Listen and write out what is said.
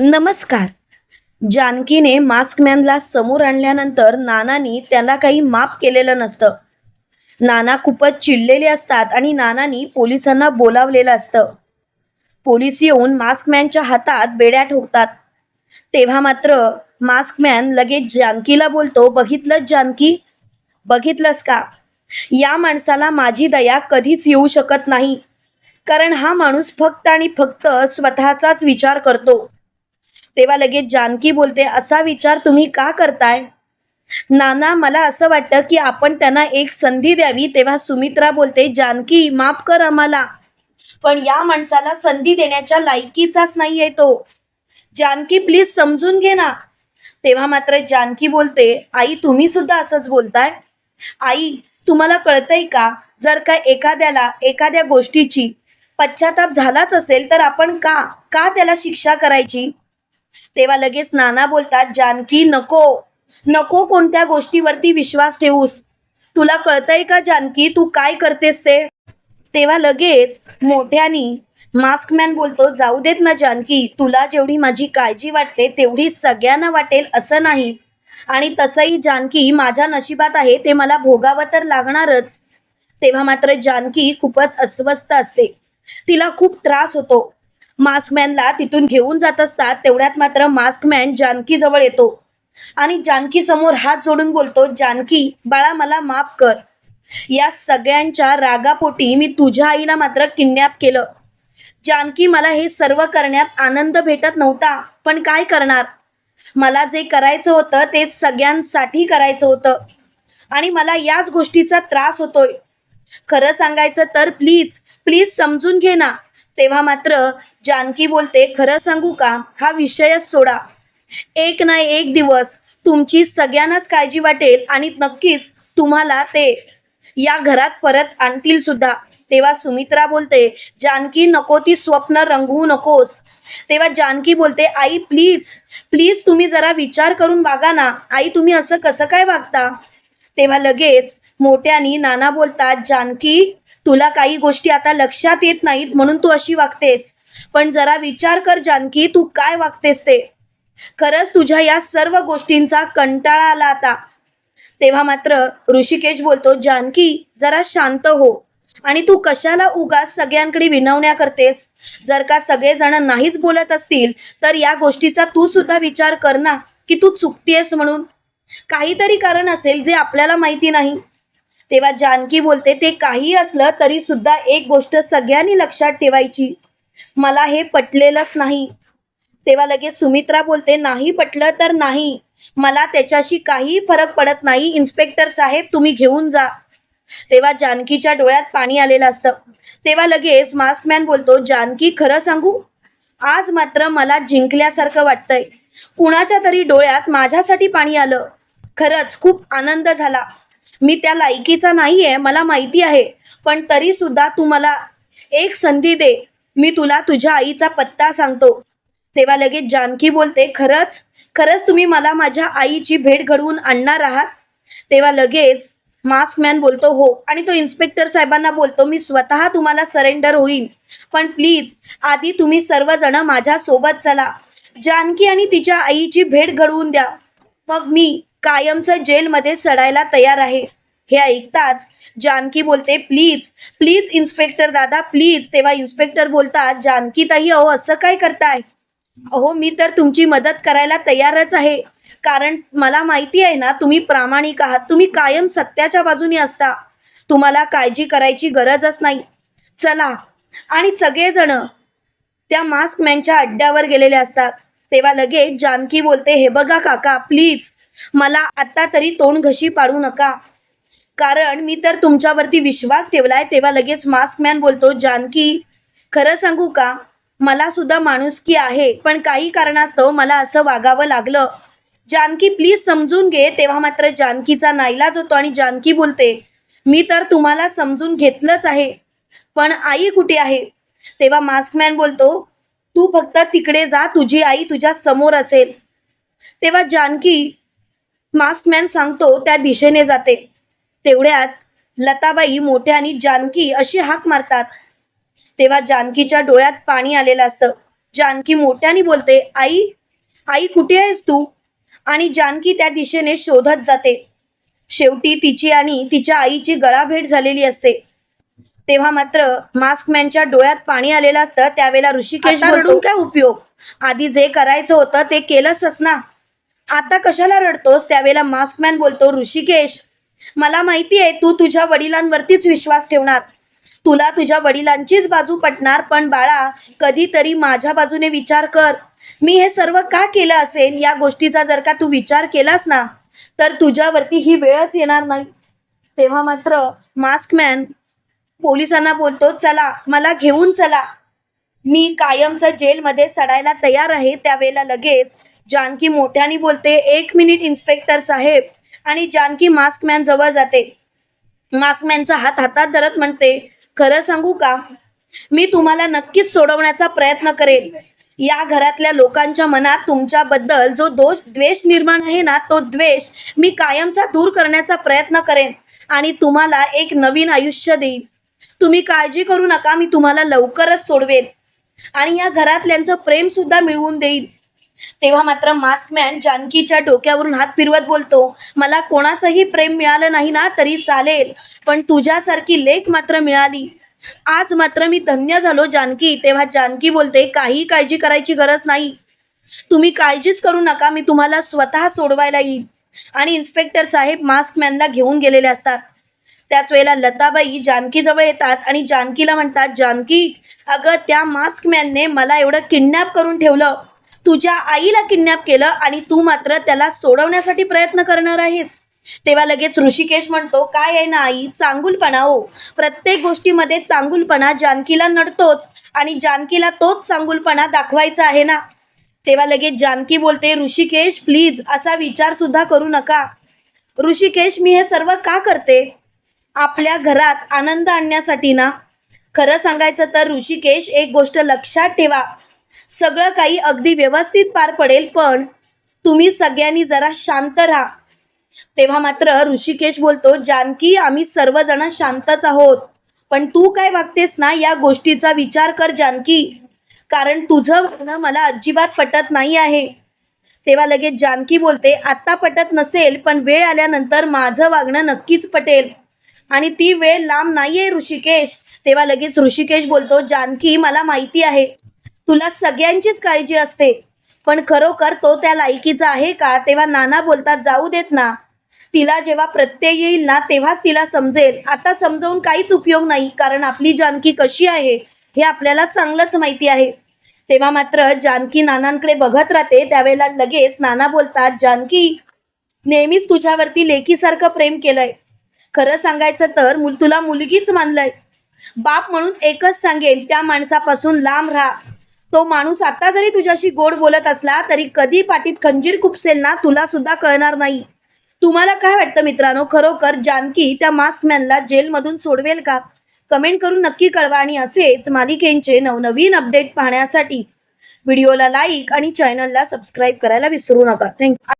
नमस्कार. जानकीने मास्कमॅनला समोर आणल्यानंतर नानानी त्याला काही माफ केलेलं नसतं. नाना खूपच चिडलेले असतात आणि नानानी पोलिसांना बोलावलेलं असतं. पोलीस येऊन मास्कमॅनच्या हातात बेड्या ठोकतात. तेव्हा मात्र मास्कमॅन लगेच जानकीला बोलतो बघितलंच जानकी? बघितलंस का? या माणसाला माझी दया कधीच येऊ शकत नाही. कारण हा माणूस फक्त आणि फक्त स्वतःचाच विचार करतो. तेव्हा लगेच जानकी बोलते असा विचार तुम्ही का करताय? नाना मला असं वाटतं की आपण त्यांना एक संधी द्यावी. तेव्हा सुमित्रा बोलते जानकी माफ कर आम्हाला पण या माणसाला संधी देण्याच्या लायकीचाच नाहीये तो. जानकी प्लीज समजून घे ना. तेव्हा मात्र जानकी बोलते आई तुम्ही सुद्धा असंच बोलताय? आई तुम्हाला कळतंय का? जर का एखाद्याला एखाद्या गोष्टीची पश्चाताप झालाच असेल तर आपण का का त्याला शिक्षा करायची? तेव्हा लगेच नाना बोलतात जानकी नको. नको कोणत्या गोष्टीवरती विश्वास ठेवूस. तुला कळतंय का जानकी तू काय करतेस ते? तेव्हा लगेच मोठ्यानी मास्कमॅन बोलतो जाऊ देत ना जानकी. तुला जेवढी माझी काळजी वाटते तेवढी सगळ्यांना वाटेल असं नाही. आणि तसंही जानकी माझ्या नशिबात आहे ते मला भोगावं तर लागणारच. तेव्हा मात्र जानकी खूपच अस्वस्थ असते. तिला खूप त्रास होतो. मास्कमॅनला तिथून घेऊन जात असतात तेवढ्यात मात्र मास्कमॅन जानकी जवळ येतो. आणि जानकी समोर हात जोडून बोलतो जानकी बाळा मला माफ कर. या सगळ्यांच्या रागापोटी मी तुझ्या आईला मात्र किडनॅप केलं. जानकी मला हे सर्व करण्यात आनंद भेटत नव्हता पण काय करणार? मला जे करायचं होतं ते सगळ्यांसाठी करायचं होतं. आणि मला याच गोष्टीचा त्रास होतोय. खरं सांगायचं तर प्लीज प्लीज समजून घे ना. तेव्हा मात्र जानकी बोलते खरं सांगू का? हा विषयच सोडा. एक ना एक दिवस तुमची सगळ्यांनाच काळजी वाटेल आणि नक्कीच तुम्हाला ते या घरात परत आणतील सुद्धा. तेव्हा सुमित्रा बोलते जानकी नको ती स्वप्न रंगवू नकोस. तेव्हा जानकी बोलते आई प्लीज प्लीज तुम्ही जरा विचार करून वागा ना. आई तुम्ही असं कसं काय वागता? तेव्हा लगेच मोठ्यानी नाना बोलतात जानकी तुला काही गोष्टी आता लक्षात येत नाहीत म्हणून तू अशी वागतेस. पण जरा विचार कर जानकी तू काय वागतेस ते? खरंच तुझ्या या सर्व गोष्टींचा कंटाळा आला आता. तेव्हा मात्र ऋषिकेश बोलतो जानकी जरा शांत हो. आणि तू कशाला उगास सगळ्यांकडे विनवण्या करतेस? जर का सगळेजण नाहीच बोलत असतील तर या गोष्टीचा तू सुद्धा विचार कर ना की तू चुकतेस म्हणून. काहीतरी कारण असेल जे आपल्याला माहिती नाही. तेव्हा जानकी बोलते ते काही असलं तरी सुद्धा एक गोष्ट सगळ्यांनी लक्षात ठेवायची. मला हे पटलेलंच नाही. तेव्हा लगेच सुमित्रा बोलते नाही पटलं तर नाही. मला त्याच्याशी काही फरक पडत नाही. इन्स्पेक्टर साहेब तुम्ही घेऊन जा. तेव्हा जानकीच्या डोळ्यात पाणी आलेलं असतं. तेव्हा लगेच मास्कमॅन बोलतो जानकी खरं सांगू? आज मात्र मला जिंकल्यासारखं वाटतंय. कुणाच्या तरी डोळ्यात माझ्यासाठी पाणी आलं. खरंच खूप आनंद झाला. मी त्या लायकीचा नाहीये मला माहिती आहे. पण तरी सुद्धा तू मला एक संधी दे. मी तुला तुझ्या आईचा पत्ता सांगतो. तेव्हा लगेच जानकी बोलते खरंच? खरंच तुम्ही मला माझ्या आईची भेट घडवून आणणार आहात? तेव्हा लगेच मास्कमॅन बोलतो हो. आणि तो इन्स्पेक्टर साहेबांना बोलतो मी स्वतः तुम्हाला सरेंडर होईन. पण प्लीज आधी तुम्ही सर्वजण माझ्या सोबत चला. जानकी आणि तिच्या आईची भेट घडवून द्या. मग मी कायमचं जेलमध्ये सडायला तयार आहे. हे ऐकताच जानकी बोलते प्लीज प्लीज इन्स्पेक्टर दादा प्लीज. तेव्हा इन्स्पेक्टर बोलतात जानकी ताई अहो असं काय करताय? अहो मी तर तुमची मदत करायला तयारच आहे. कारण मला माहिती आहे ना तुम्ही प्रामाणिक आहात. तुम्ही कायम सत्याच्या बाजूने असता. तुम्हाला काळजी करायची गरजच नाही. चला. आणि सगळेजण त्या मास्कमॅनच्या अड्ड्यावर गेलेले असतात. तेव्हा लगेच जानकी बोलते हे बघा काका प्लीज मला आत्ता तरी तोंड घशी पाडू नका. कारण मी तर तुमच्यावरती विश्वास ठेवलाय तेव्हा लगेच मास्कमॅन बोलतो जानकी खरं सांगू का? मला सुद्धा माणुसकी आहे पण काही कारणास्तव मला असं वागावं लागलं. जानकी प्लीज समजून घे तेव्हा मात्र जानकीचा नाईलाज होतो आणि जानकी बोलते मी तर तुम्हाला समजून घेतलंच आहे पण आई कुठे आहे? तेव्हा मास्कमॅन बोलतो तू फक्त तिकडे जा तुझी आई तुझ्या समोर असेल. तेव्हा जानकी मास्कमॅन सांगतो त्या दिशेने जाते. तेवढ्यात लताबाई मोठ्याने जानकी अशी हाक मारतात. तेव्हा जानकीच्या डोळ्यात पाणी आलेलं असतं. जानकी मोठ्याने बोलते आई आई कुठे आहेस तू? आणि जानकी त्या दिशेने शोधत जाते. शेवटी तिची आणि तिच्या आईची गळाभेट झालेली असते. तेव्हा मात्र मास्कमॅनच्या डोळ्यात पाणी आलेलं असतं. त्यावेळेला ऋषिकेश रडून काय उपयोग. आधी जे करायचं होतं ते केलंच ना. आता कशाला रडतोस? त्यावेळेला मास्कमॅन बोलतो ऋषिकेश मला माहिती आहे तू तुझ्या वडिलांवरतीच विश्वास ठेवणार. तुला तुझ्या वडिलांचीच बाजू पटणार पण बाळा कधीतरी माझ्या बाजूने विचार कर. मी हे सर्व का केलं असेल या गोष्टीचा जर का तू विचार केलास ना तर तुझ्यावरती ही वेळच येणार नाही. तेव्हा मात्र मास्कमॅन पोलिसांना बोलतो चला मला घेऊन चला. मी कायमचं जेलमध्ये सडायला तयार आहे त्यावेळेला लगेच जानकी मोठ्याने बोलते एक मिनिट इन्स्पेक्टर साहेब आणि जानकी मास्कमॅन जवळ जाते. मास्कमॅनचा हात हातात धरत म्हणते खरं सांगू का? मी तुम्हाला नक्कीच सोडवण्याचा प्रयत्न करेन. या घरातल्या लोकांच्या मनात तुमच्याबद्दल जो दोष द्वेष निर्माण आहे ना तो द्वेष मी कायमचा दूर करण्याचा प्रयत्न करेन आणि तुम्हाला एक नवीन आयुष्य देईन. तुम्ही काळजी करू नका मी तुम्हाला लवकरच सोडवेन आणि या घरातल्यांचं प्रेम सुद्धा मिळवून देईन. तेव्हा मात्र मास्कमॅन जानकीच्या डोक्यावरून हात फिरवत बोलतो मला कोणाचंही प्रेम मिळालं नाही ना तरी चालेल पण तुझ्यासारखी लेख मात्र मिळाली. आज मात्र मी धन्य झालो जानकी तेव्हा जानकी बोलते काही काळजी करायची गरज नाही. तुम्ही काळजीच करू नका मी तुम्हाला स्वतः सोडवायला येईल आणि इन्स्पेक्टर साहेब मास्कमॅनला घेऊन गेलेले असतात. त्याच वेळेला लताबाई जानकीजवळ येतात आणि जानकीला म्हणतात जानकी अगं त्या मास्कमॅनने मला एवढं किडनॅप करून ठेवलं. तुझ्या आईला किडनॅप केलं आणि तू मात्र त्याला सोडवण्यासाठी प्रयत्न करणार आहेस. तेव्हा लगेच ऋषिकेश म्हणतो काय आहे ना आई? चांगुलपणा हो. प्रत्येक गोष्टीमध्ये चांगुलपणा जानकीला नडतोच आणि जानकीला तोच चांगुलपणा दाखवायचा आहे ना. तेव्हा लगेच जानकी बोलते ऋषिकेश प्लीज असा विचार सुद्धा करू नका. ऋषिकेश मी हे सर्व का करते? आपल्या घरात आनंद आणण्यासाठी ना? खरं सांगायचं तर ऋषिकेश एक गोष्ट लक्षात ठेवा. सगळं काही अगदी व्यवस्थित पार पडेल पण तुम्ही सगळ्यांनी जरा शांत राहा. तेव्हा मात्र ऋषिकेश बोलतो जानकी आम्ही सर्वजण शांतच आहोत. पण तू काय वागतेस ना या गोष्टीचा विचार कर जानकी. कारण तुझं वागणं मला अजिबात पटत नाही आहे. तेव्हा लगेच जानकी बोलते आत्ता पटत नसेल पण वेळ आल्यानंतर माझं वागणं नक्कीच पटेल. आणि ती वेळ लांब नाहीये ऋषिकेश. तेव्हा लगेच ऋषिकेश बोलतो जानकी मला माहिती आहे. तुला सगळ्यांचीच काळजी असते. पण खरोखर तो त्या लायकीचा आहे का? तेव्हा नाना बोलतात जाऊ देत ना. तिला जेव्हा प्रत्यय येईल ना तेव्हाच तिला समजेल. आता समजावून काहीच उपयोग नाही कारण आपली जानकी कशी आहे हे आपल्याला चांगलंच माहिती आहे. तेव्हा मात्र जानकी नानांकडे बघत राहते. त्यावेळेला लगेच नाना बोलतात जानकी नेहमीच तुझ्यावरती लेकीसारखं प्रेम केलंय. खरं सांगायचं तर मुल तुला मुलगीच मानलंय. बाप म्हणून एकच सांगेल त्या माणसापासून लांब राहा. तो माणूस आता जरी तुझ्याशी गोड बोलत असला तरी कधी पाठीत खंजीर खुपसेल ना तुला सुद्धा कळणार नाही. तुम्हाला काय वाटतं मित्रांनो? खरोखर जानकी त्या मास्कमॅनला जेलमधून सोडवेल का? कमेंट करून नक्की कळवा आणि असेच मालिकेंचे नवनवीन अपडेट पाहण्यासाठी. व्हिडिओला लाईक आणि चॅनलला सबस्क्राईब करायला विसरू नका. थँक्यू